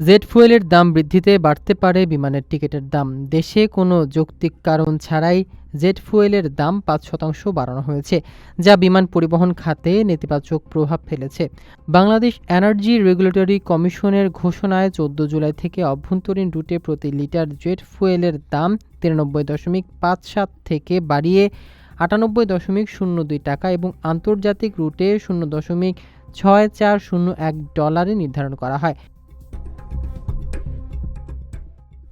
Jet ফুয়েলের দাম বৃদ্ধিতে বাড়তে পারে বিমানের টিকিটের দাম। দেশে কোনো যৌক্তিক কারণ ছাড়াই জেট ফুয়েলের দাম পাঁচ শতাংশ বাড়ানো হয়েছে, যা বিমান পরিবহন খাতে নেতিবাচক প্রভাব ফেলেছে। বাংলাদেশ এনার্জি রেগুলেটরি কমিশনের ঘোষণায় চোদ্দ জুলাই থেকে অভ্যন্তরীণ রুটে প্রতি লিটার জেট ফুয়েলের দাম তিরানব্বই দশমিক পাঁচ সাত থেকে বাড়িয়ে আটানব্বই দশমিক শূন্য দুই টাকা এবং আন্তর্জাতিক রুটে শূন্য দশমিক ছয় চার শূন্য এক ডলারে নির্ধারণ করা হয়।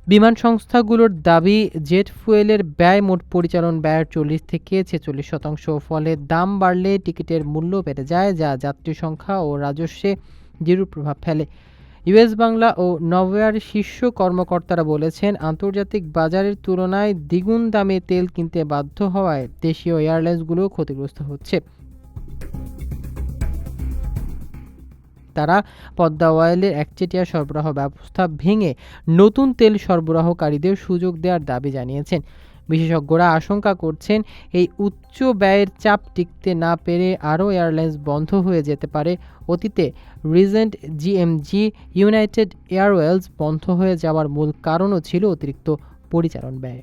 বিমান সংস্থাগুলোর দাবি, জেট ফুয়েলের ব্যয় মোট পরিচালন ব্যয়ের চল্লিশ থেকে ছেচল্লিশ শতাংশ, ফলে দাম বাড়লে টিকিটের মূল্য বেড়ে যায় যা যাত্রী সংখ্যা ও রাজস্বে বিরূপ প্রভাব ফেলে। ইউএস বাংলা ও নভোয়ার শীর্ষ কর্মকর্তারা বলেছেন, আন্তর্জাতিক বাজারের তুলনায় দ্বিগুণ দামে তেল কিনতে বাধ্য হওয়ায় দেশীয় এয়ারলাইন্সগুলো ক্ষতিগ্রস্ত হচ্ছে। তারা পদ্মা অয়েলের একচেটিয়া সরবরাহ ব্যবস্থা ভেঙে নতুন তেল সরবরাহকারীদের সুযোগ দেওয়ার দাবি জানিয়েছেন। বিশেষজ্ঞরা আশঙ্কা করছেন এই উচ্চ ব্যয়ের চাপ টিকতে না পেরে আরও এয়ারলাইন্স বন্ধ হয়ে যেতে পারে। অতীতে রিজেন্ট জিএমজি, ইউনাইটেড এয়ারওয়েলস বন্ধ হয়ে যাওয়ার মূল কারণও ছিল অতিরিক্ত পরিচালন ব্যয়।